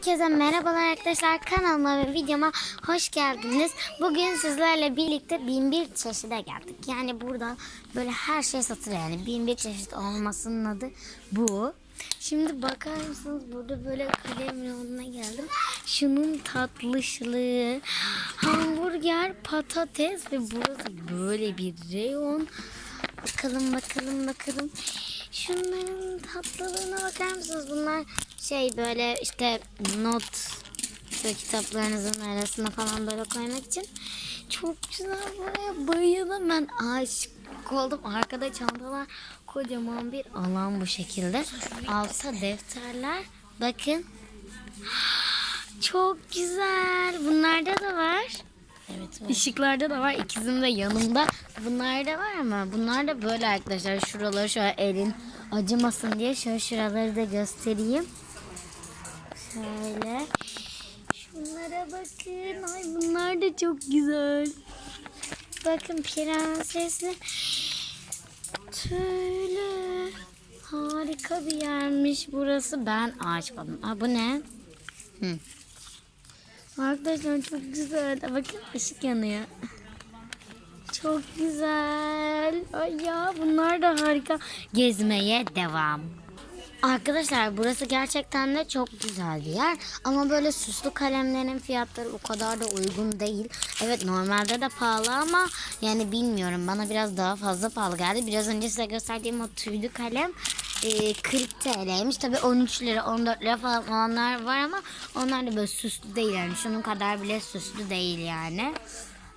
Herkese merhabalar arkadaşlar kanalıma ve videoma hoş geldiniz. Bugün sizlerle birlikte bin bir çeşide geldik. Yani burada böyle her şey satılır yani bin bir çeşit olmasının adı bu. Şimdi bakar mısınız burada böyle kalem yoluna geldim. Şunun tatlışlığı, hamburger, patates ve burası böyle bir reyon. Bakalım bakalım bakalım. Şunların tatlılığına bakar mısınız? Bunlar şey böyle işte not işte kitaplarınızın arasına falan böyle koymak için. Çok güzel buraya bayıldım ben aşık oldum. Arkada çantalar kocaman bir alan bu şekilde. Altta defterler. Bakın. Çok güzel. Bunlarda da var. Evet. Işıklarda da var. İkizim de yanımda. Bunlar da var ama bunlar da böyle arkadaşlar. Şuraları şöyle elin acımasın diye şöyle şuraları da göstereyim. Şöyle. Şunlara bakın. Ay bunlar da çok güzel. Bakın prensesli tüylü. Harika bir yermiş burası. Ben oldum. Aa, bu ne? Hı. Arkadaşlar çok güzel. Bakın ışık yanıyor. Çok güzel. Ay ya bunlar da harika. Gezmeye devam. Arkadaşlar burası gerçekten de çok güzel bir yer. Ama böyle süslü kalemlerin fiyatları o kadar da uygun değil. Evet normalde de pahalı ama yani bilmiyorum bana biraz daha fazla pahalı geldi. Biraz önce size gösterdiğim o tüylü kalem e, 40 TL'ymiş. Tabi 13 lira 14 lira falan olanlar var ama onlar da böyle süslü değil yani. Şunun kadar bile süslü değil yani.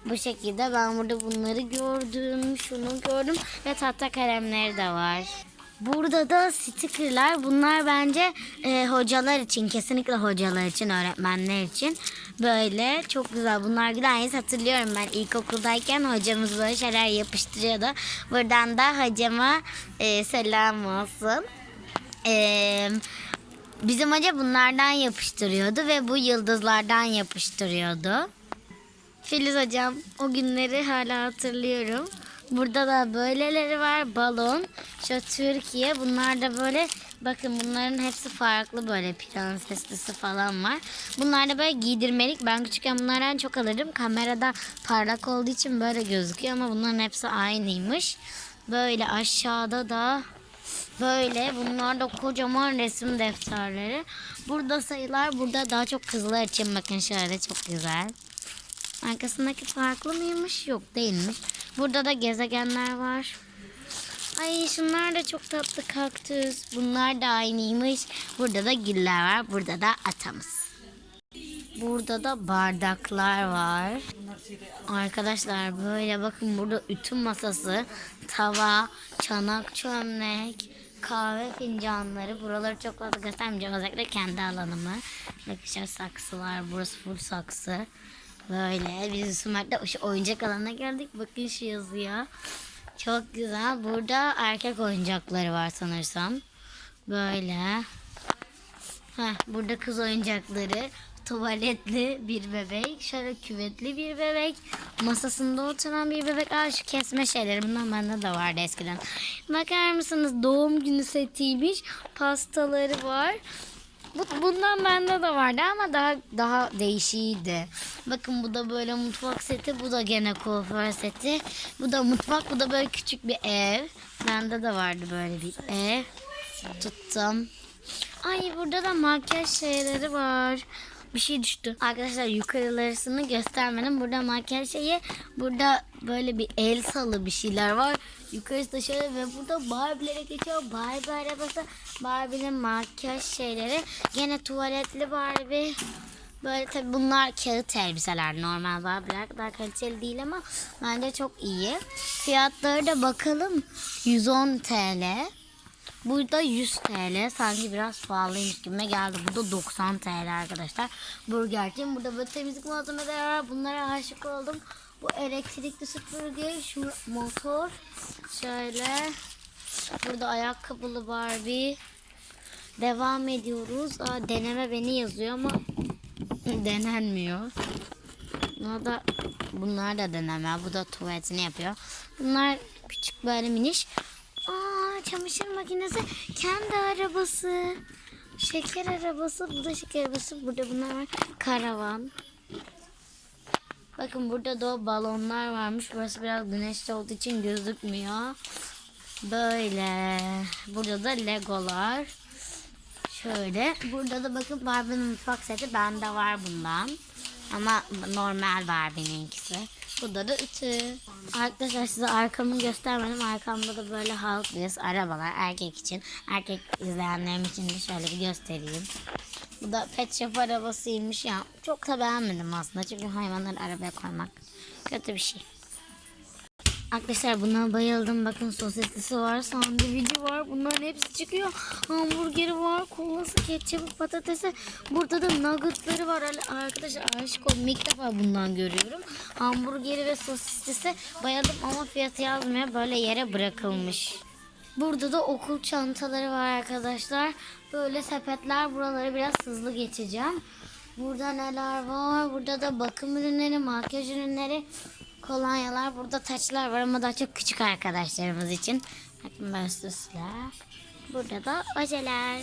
Bu şekilde ben burada bunları gördüm. Şunu gördüm ve tahta kalemleri de var. Burada da stickerlar. Bunlar bence e, hocalar için, kesinlikle hocalar için, öğretmenler için. Böyle çok güzel. Bunlar güzel. Hatırlıyorum ben ilkokuldayken hocamız böyle şeyler yapıştırıyordu. Buradan da hocama e, selam olsun. E, bizim hoca bunlardan yapıştırıyordu ve bu yıldızlardan yapıştırıyordu. Filiz hocam o günleri hala hatırlıyorum. Burada da böyleleri var. Balon. Şu Türkiye. Bunlar da böyle bakın bunların hepsi farklı böyle prenseslisi falan var. Bunlar da böyle giydirmelik. Ben küçükken bunlardan çok alırdım. Kamerada parlak olduğu için böyle gözüküyor ama bunların hepsi aynıymış. Böyle aşağıda da Böyle bunlar da kocaman resim defterleri. Burada sayılar burada daha çok kızlar için bakın şöyle çok güzel. Arkasındaki farklı mıymış? Yok değilmiş. Burada da gezegenler var. Ay şunlar da çok tatlı kaktüs. Bunlar da aynıymış. Burada da güller var. Burada da atamız. Burada da bardaklar var. Arkadaşlar böyle bakın burada ütü masası, tava, çanak, çömlek, kahve fincanları. Buraları çok fazla göstermeyeceğim. Özellikle kendi alanımı. Arkadaşlar saksılar. Burası full saksı. Böyle biz Sümer'de şu oyuncak alanına geldik. Bakın şu yazıyor. Çok güzel. Burada erkek oyuncakları var sanırsam. Böyle. Heh, burada kız oyuncakları. Tuvaletli bir bebek. Şöyle küvetli bir bebek. Masasında oturan bir bebek. Aa şu kesme şeyleri. Bundan bende de vardı eskiden. Bakar mısınız? Doğum günü setiymiş. Pastaları var. Bu, bundan bende de vardı ama daha daha değişiydi. Bakın bu da böyle mutfak seti. Bu da gene kuaför seti. Bu da mutfak. Bu da böyle küçük bir ev. Bende de vardı böyle bir ev. Tuttum. Ay burada da makyaj şeyleri var. Bir şey düştü. Arkadaşlar yukarılarısını göstermedim. Burada makyaj şeyi. Burada böyle bir el salı bir şeyler var. Yukarısı da şöyle ve burada Barbie'lere geçiyor. Barbie arabası. Barbie'nin makyaj şeyleri. Gene tuvaletli Barbie. Böyle tabi bunlar kağıt elbiseler. Normal Barbie'ler kadar kaliteli değil ama bence çok iyi. Fiyatları da bakalım. 110 TL. Burada 100 TL. Sanki biraz pahalıymış gibi geldi. Bu da 90 TL arkadaşlar. Burgercim. Burada böyle temizlik malzemeleri var. Bunlara aşık oldum. Bu elektrikli süpürge. Şu motor. Şöyle. Burada ayakkabılı Barbie. Devam ediyoruz. Aa, deneme beni yazıyor ama denenmiyor. Buna da bunlar da deneme. Bu da tuvaletini yapıyor. Bunlar küçük böyle miniş. Çamaşır makinesi kendi arabası. Şeker arabası, bu da şeker arabası. Burada bunlar var. Karavan. Bakın burada da balonlar varmış. Burası biraz güneşli olduğu için gözükmüyor. Böyle. Burada da legolar. Şöyle. Burada da bakın Barbie'nin mutfak seti. Bende var bundan. Ama normal Barbie'ninkisi. Burada da ütü. Arkadaşlar size arkamı göstermedim. Arkamda da böyle Wheels arabalar erkek için. Erkek izleyenlerim için de şöyle bir göstereyim. Bu da pet shop arabasıymış ya. Çok da beğenmedim aslında. Çünkü hayvanları arabaya koymak kötü bir şey. Arkadaşlar buna bayıldım. Bakın sosislisi var, sandviçi var. Bunların hepsi çıkıyor. Hamburgeri var, kolası, ketçapı, patatesi. Burada da nuggetları var. Arkadaşlar aşık oldum. İlk defa bundan görüyorum. Hamburgeri ve sosislisi bayıldım ama fiyatı yazmıyor. Böyle yere bırakılmış. Burada da okul çantaları var arkadaşlar. Böyle sepetler. Buraları biraz hızlı geçeceğim. Burada neler var? Burada da bakım ürünleri, makyaj ürünleri, kolonyalar. Burada taçlar var ama daha çok küçük arkadaşlarımız için. Bakın böyle. Burada da ojeler.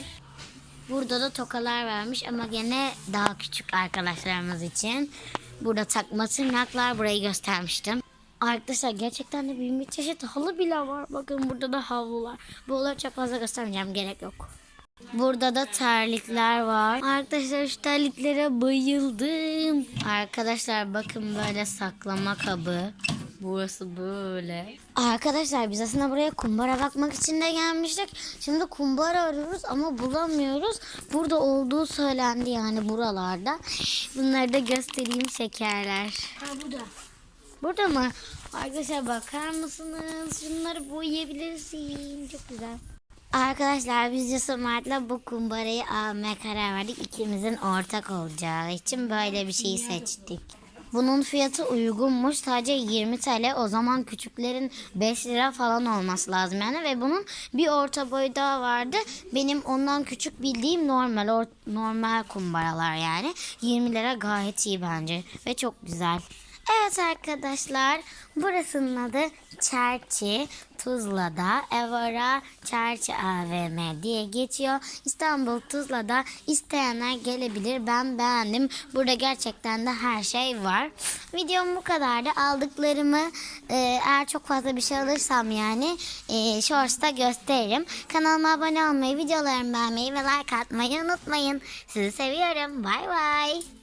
Burada da tokalar varmış ama gene daha küçük arkadaşlarımız için. Burada takma tırnaklar burayı göstermiştim. Arkadaşlar gerçekten de bin bir çeşit halı bile var. Bakın burada da havlular. Buraları çok fazla göstermeyeceğim gerek yok. Burada da terlikler var. Arkadaşlar şu terliklere bayıldım. Arkadaşlar bakın böyle saklama kabı. Burası böyle. Arkadaşlar biz aslında buraya kumbara bakmak için de gelmiştik. Şimdi kumbara arıyoruz ama bulamıyoruz. Burada olduğu söylendi yani buralarda. Bunları da göstereyim şekerler. Ha bu da. Burada mı? Arkadaşlar bakar mısınız? Şunları boyayabilirsin. Çok güzel. Arkadaşlar biz Yusuf Mert'le bu kumbarayı almaya karar verdik. İkimizin ortak olacağı için böyle bir şeyi seçtik. Bunun fiyatı uygunmuş. Sadece 20 TL. O zaman küçüklerin 5 lira falan olması lazım yani. Ve bunun bir orta boyu daha vardı. Benim ondan küçük bildiğim normal or- normal kumbaralar yani. 20 lira gayet iyi bence. Ve çok güzel. Evet arkadaşlar burasının adı Çerçi. Tuzla'da Evora Çerçi AVM diye geçiyor. İstanbul Tuzla'da isteyenler gelebilir. Ben beğendim. Burada gerçekten de her şey var. Videom bu kadardı. Aldıklarımı e, eğer çok fazla bir şey alırsam yani e, Shorts'ta gösteririm. Kanalıma abone olmayı, videolarımı beğenmeyi ve like atmayı unutmayın. Sizi seviyorum. Bay bay.